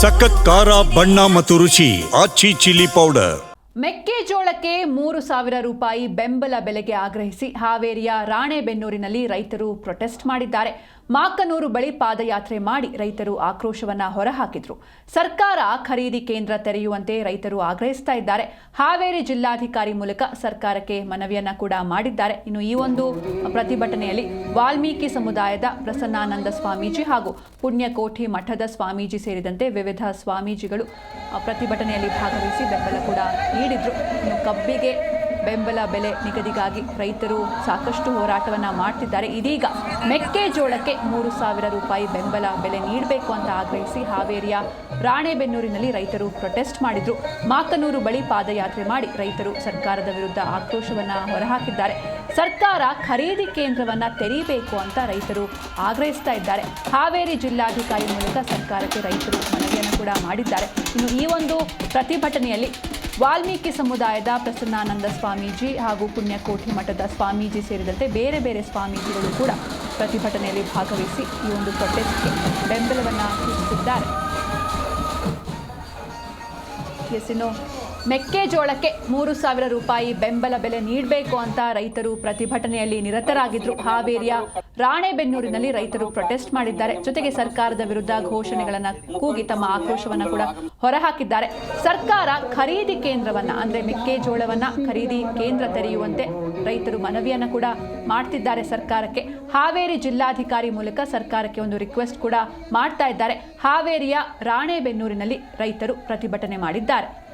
ಸಖತ್ ಖಾರ, ಬಣ್ಣ ಮತ್ತು ರುಚಿ, ಆಚಿ ಚಿಲ್ಲಿ ಪೌಡರ್. ಮೆಕ್ಕೆಜೋಳಕ್ಕೆ ಮೂರು ಸಾವಿರ ರೂಪಾಯಿ ಬೆಂಬಲ ಬೆಲೆಗೆ ಆಗ್ರಹಿಸಿ ಹಾವೇರಿಯ ರಾಣೆಬೆನ್ನೂರಿನಲ್ಲಿ ರೈತರು ಪ್ರೊಟೆಸ್ಟ್ ಮಾಡಿದ್ದಾರೆ. ಮಾಕನೂರು ಬಳಿ ಪಾದಯಾತ್ರೆ ಮಾಡಿ ರೈತರು ಆಕ್ರೋಶವನ್ನ ಹೊರಹಾಕಿದ್ರು. ಸರ್ಕಾರ ಖರೀದಿ ಕೇಂದ್ರ ತೆರೆಯುವಂತೆ ರೈತರು ಆಗ್ರಹಿಸ್ತಾ ಇದ್ದಾರೆ. ಹಾವೇರಿ ಜಿಲ್ಲಾಧಿಕಾರಿ ಮೂಲಕ ಸರ್ಕಾರಕ್ಕೆ ಮನವಿಯನ್ನ ಕೂಡ ಮಾಡಿದ್ದಾರೆ. ಇನ್ನು ಈ ಒಂದು ಪ್ರತಿಭಟನೆಯಲ್ಲಿ ವಾಲ್ಮೀಕಿ ಸಮುದಾಯದ ಪ್ರಸನ್ನಾನಂದ ಸ್ವಾಮೀಜಿ ಹಾಗೂ ಪುಣ್ಯಕೋಠಿ ಮಠದ ಸ್ವಾಮೀಜಿ ಸೇರಿದಂತೆ ವಿವಿಧ ಸ್ವಾಮೀಜಿಗಳು ಪ್ರತಿಭಟನೆಯಲ್ಲಿ ಭಾಗವಹಿಸಿ ಬೆಂಬಲ ಕೂಡ ನೀಡಿದ್ರು. ಇನ್ನು ಕಬ್ಬಿಗೆ ಬೆಂಬಲ ಬೆಲೆ ನಿಗದಿಗಾಗಿ ರೈತರು ಸಾಕಷ್ಟು ಹೋರಾಟವನ್ನ ಮಾಡ್ತಿದ್ದಾರೆ. ಇದೀಗ ಮೆಕ್ಕೆಜೋಳಕ್ಕೆ ಮೂರು ಸಾವಿರ ರೂಪಾಯಿ ಬೆಂಬಲ ಬೆಲೆ ನೀಡಬೇಕು ಅಂತ ಆಗ್ರಹಿಸಿ ಹಾವೇರಿಯ ರಾಣೆಬೆನ್ನೂರಿನಲ್ಲಿ ರೈತರು ಪ್ರೊಟೆಸ್ಟ್ ಮಾಡಿದ್ರು. ಮಾಕನೂರು ಬಳಿ ಪಾದಯಾತ್ರೆ ಮಾಡಿ ರೈತರು ಸರ್ಕಾರದ ವಿರುದ್ಧ ಆಕ್ರೋಶವನ್ನ ಹೊರಹಾಕಿದ್ದಾರೆ. ಸರ್ಕಾರ ಖರೀದಿ ಕೇಂದ್ರವನ್ನ ತೆರೀಬೇಕು ಅಂತ ರೈತರು ಆಗ್ರಹಿಸ್ತಾ ಇದ್ದಾರೆ. ಹಾವೇರಿ ಜಿಲ್ಲಾಧಿಕಾರಿ ಮೂಲಕ ಸರ್ಕಾರಕ್ಕೆ ರೈತರು ಮನವಿಯನ್ನು ಕೂಡ ಮಾಡಿದ್ದಾರೆ. ಇನ್ನು ಈ ಒಂದು ಪ್ರತಿಭಟನೆಯಲ್ಲಿ ವಾಲ್ಮೀಕಿ ಸಮುದಾಯದ ಪ್ರಸನ್ನಾನಂದ ಸ್ವಾಮೀಜಿ ಹಾಗೂ ಪುಣ್ಯಕೋಟಿ ಮಠದ ಸ್ವಾಮೀಜಿ ಸೇರಿದಂತೆ ಬೇರೆ ಬೇರೆ ಸ್ವಾಮೀಜಿಗಳು ಕೂಡ ಪ್ರತಿಭಟನೆಯಲ್ಲಿ ಭಾಗವಹಿಸಿ ಈ ಒಂದು ಪ್ರೊಟೆಸ್ಟ್ಗೆ ಬೆಂಬಲವನ್ನು ಸೂಚಿಸಿದ್ದಾರೆ. ಎಸ್ ಮೆಕ್ಕೆಜೋಳಕ್ಕೆ ಮೂರು ಸಾವಿರ ರೂಪಾಯಿ ಬೆಂಬಲ ಬೆಲೆ ನೀಡಬೇಕು ಅಂತ ರೈತರು ಪ್ರತಿಭಟನೆಯಲ್ಲಿ ನಿರತರಾಗಿದ್ರು. ಹಾವೇರಿಯ ರಾಣೆಬೆನ್ನೂರಿನಲ್ಲಿ ರೈತರು ಪ್ರೊಟೆಸ್ಟ್ ಮಾಡಿದ್ದಾರೆ. ಜೊತೆಗೆ ಸರ್ಕಾರದ ವಿರುದ್ಧ ಘೋಷಣೆಗಳನ್ನು ಕೂಗಿ ತಮ್ಮ ಆಕ್ರೋಶವನ್ನ ಕೂಡ ಹೊರಹಾಕಿದ್ದಾರೆ. ಸರ್ಕಾರ ಖರೀದಿ ಕೇಂದ್ರವನ್ನ, ಅಂದ್ರೆ ಮೆಕ್ಕೆಜೋಳವನ್ನ ಖರೀದಿ ಕೇಂದ್ರ ತೆರೆಯುವಂತೆ ರೈತರು ಮನವಿಯನ್ನ ಕೂಡ ಮಾಡ್ತಿದ್ದಾರೆ ಸರ್ಕಾರಕ್ಕೆ. ಹಾವೇರಿ ಜಿಲ್ಲಾಧಿಕಾರಿ ಮೂಲಕ ಸರ್ಕಾರಕ್ಕೆ ಒಂದು ರಿಕ್ವೆಸ್ಟ್ ಕೂಡ ಮಾಡ್ತಾ ಇದ್ದಾರೆ. ಹಾವೇರಿಯ ರಾಣೆಬೆನ್ನೂರಿನಲ್ಲಿ ರೈತರು ಪ್ರತಿಭಟನೆ ಮಾಡಿದ್ದಾರೆ.